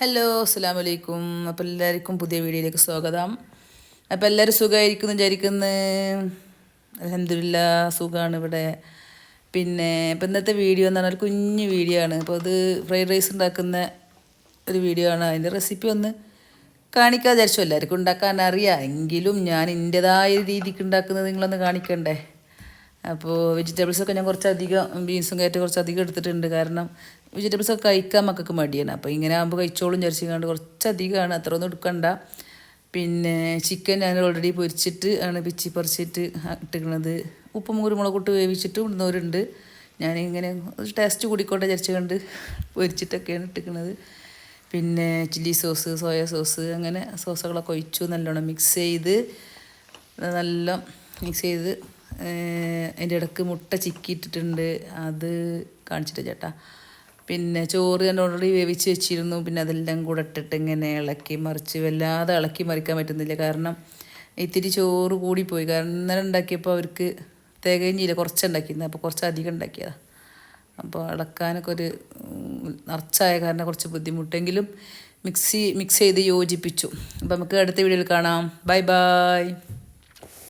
Hello അസ്സാം വലൈക്കും അപ്പോൾ എല്ലാവർക്കും പുതിയ വീഡിയോയിലേക്ക് സ്വാഗതം. അപ്പോൾ എല്ലാവരും സുഖമായിരിക്കുന്നു വിചാരിക്കുന്നു. അലഹമില്ല സുഖമാണ് ഇവിടെ. പിന്നെ ഇപ്പം ഇന്നത്തെ വീഡിയോ എന്ന് പറഞ്ഞാൽ കുഞ്ഞു വീഡിയോ ആണ്. അപ്പോൾ അത് ഫ്രൈഡ് റൈസ് ഉണ്ടാക്കുന്ന ഒരു വീഡിയോ ആണ്. അതിന്റെ റെസിപ്പി ഒന്ന് കാണിക്കാതെ വിചാരിച്ചു എല്ലാവർക്കും ഉണ്ടാക്കാൻ അറിയാം. എങ്കിലും ഞാൻ എന്റെതായ രീതിക്ക് ഉണ്ടാക്കുന്നത് നിങ്ങളൊന്ന് കാണിക്കണ്ടേ? അപ്പോൾ വെജിറ്റബിൾസൊക്കെ ഞാൻ കുറച്ചധികം ബീൻസും കയറ്റി കുറച്ചധികം എടുത്തിട്ടുണ്ട്. കാരണം വെജിറ്റബിൾസ് ഒക്കെ കഴിക്കാൻ മക്കൾക്ക് മടിയാണ്. അപ്പോൾ ഇങ്ങനെ ആകുമ്പോൾ കഴിച്ചോളും വിചാരിച്ചുകൊണ്ട് കുറച്ചധികമാണ് അത്ര ഒന്നും എടുക്കണ്ട. പിന്നെ ചിക്കൻ ഞാൻ ഓൾറെഡി പൊരിച്ചിട്ട് ആണ് പിച്ചി പറിച്ചിട്ട് ഇട്ടിരിക്കുന്നത്. ഉപ്പും കുരുമുളക് ഇട്ട് വേവിച്ചിട്ട് ഇടുന്നവരുണ്ട്. ഞാനിങ്ങനെ ടേസ്റ്റ് കൂടിക്കോട്ടെ വിചാരിച്ചുകൊണ്ട് പൊരിച്ചിട്ടൊക്കെയാണ് ഇട്ടിരിക്കുന്നത്. പിന്നെ ചില്ലി സോസ് സോയ സോസ് അങ്ങനെ സോസുകളൊക്കെ ഒഴിച്ചു നല്ലോണം മിക്സ് ചെയ്ത് നല്ല മിക്സ് ചെയ്ത് അതിന്റെ ഇടയ്ക്ക് മുട്ട ചിക്കിയിട്ടിട്ടുണ്ട്. അത് കാണിച്ചിട്ട് ചേട്ടാ. പിന്നെ ചോറ് ഞാൻ ഓൾറെഡി വേവിച്ച് വെച്ചിരുന്നു. പിന്നെ അതെല്ലാം കൂടെ ഇട്ടിട്ട് ഇങ്ങനെ ഇളക്കി മറിച്ച് വല്ലാതെ ഇളക്കി മറിക്കാൻ പറ്റുന്നില്ല. കാരണം ഇത്തിരി ചോറ് കൂടിപ്പോയി. കാരണം ഇന്നലെ ഉണ്ടാക്കിയപ്പോൾ അവർക്ക് തികഞ്ഞില്ല. കുറച്ചുണ്ടാക്കിയിരുന്നു. അപ്പോൾ കുറച്ച് അധികം ഉണ്ടാക്കിയതാണ് അപ്പോൾ ഇളക്കാനൊക്കെ ഒരു നിറച്ചായ കാരണം കുറച്ച് ബുദ്ധിമുട്ടെങ്കിലും മിക്സി മിക്സ് ചെയ്ത് യോജിപ്പിച്ചു. അപ്പോൾ നമുക്ക് അടുത്ത വീഡിയോയിൽ കാണാം. Bye bye.